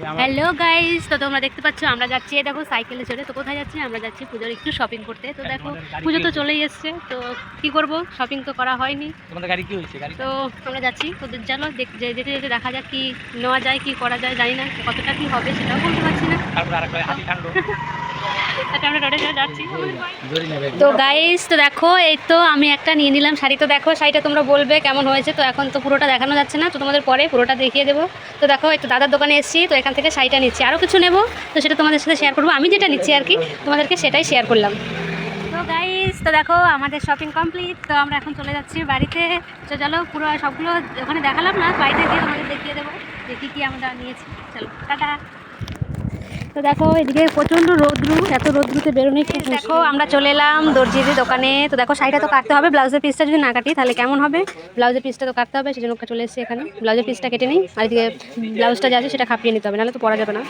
Hello guys তো তোমরা দেখতে পাচ্ছ আমরা যাচ্ছি দেখো সাইকেলে চলে তো কোথায় যাচ্ছি? আমরা যাচ্ছি পুজোর একটু শপিং করতে। তো দেখো পুজো তো চলেই এসছে। তো কি করব? শপিং তো করা হয়নি। তোমাদের গাড়ি কি হয়েছে? গাড়ি তো আমরা যাচ্ছি। তো জানো দেখ- যে- যেতে যেতে দেখা যাক কি নেওয়া যায় কি করা যায় জানি না। কতটা কি হবে সেটাও বলতে পারছি না। তারপর হাতি নেবে তো গাইস তো দেখো এই তো আমি একটা নিয়ে নিলাম শাড়ি। তো দেখো শাড়িটা তোমরা বলবে কেমন হয়েছে। তো এখন তো পুরোটা দেখানো যাচ্ছে না। তো তোমাদের পরে পুরোটা দেখিয়ে দেবো। তো দেখো এই তো দাদার দোকানে এসেছি। তো এখান থেকে শাড়িটা নিচ্ছি। আরও কিছু নেব। তো সেটা তোমাদের সাথে শেয়ার করব। আমি যেটা নিচ্ছি আর কি তোমাদেরকে সেটাই শেয়ার করলাম। তো গাইস তো দেখো আমাদের শপিং কমপ্লিট তো আমরা এখন চলে যাচ্ছি বাড়িতে। তো চলো পুরো সবগুলো ওখানে দেখালাম না। বাড়িতে গিয়ে তোমাদের দেখিয়ে দেবো যে কী কী আমরা নিয়েছি। চলো টাটা। তো দেখো এদিকে প্রচণ্ড রোদ্রু এত রোদ্রুতে বেরোনোই খুব দেখো আমরা চলে এলাম দর্জির দোকানে। তো দেখো শাড়িটা তো কাটতে হবে ব্লাউজের পিসটা যদি না কাটি তাহলে কেমন হবে? ব্লাউজের পিসটা তো কাটতে হবে সেজন্য চলে এসেছি এখানে। ব্লাউজের পিসটা কেটে নিই আর এদিকে ব্লাউজটা যা আছে সেটা খাপিয়ে নিতে হবে নাহলে তো পরা যাবে না।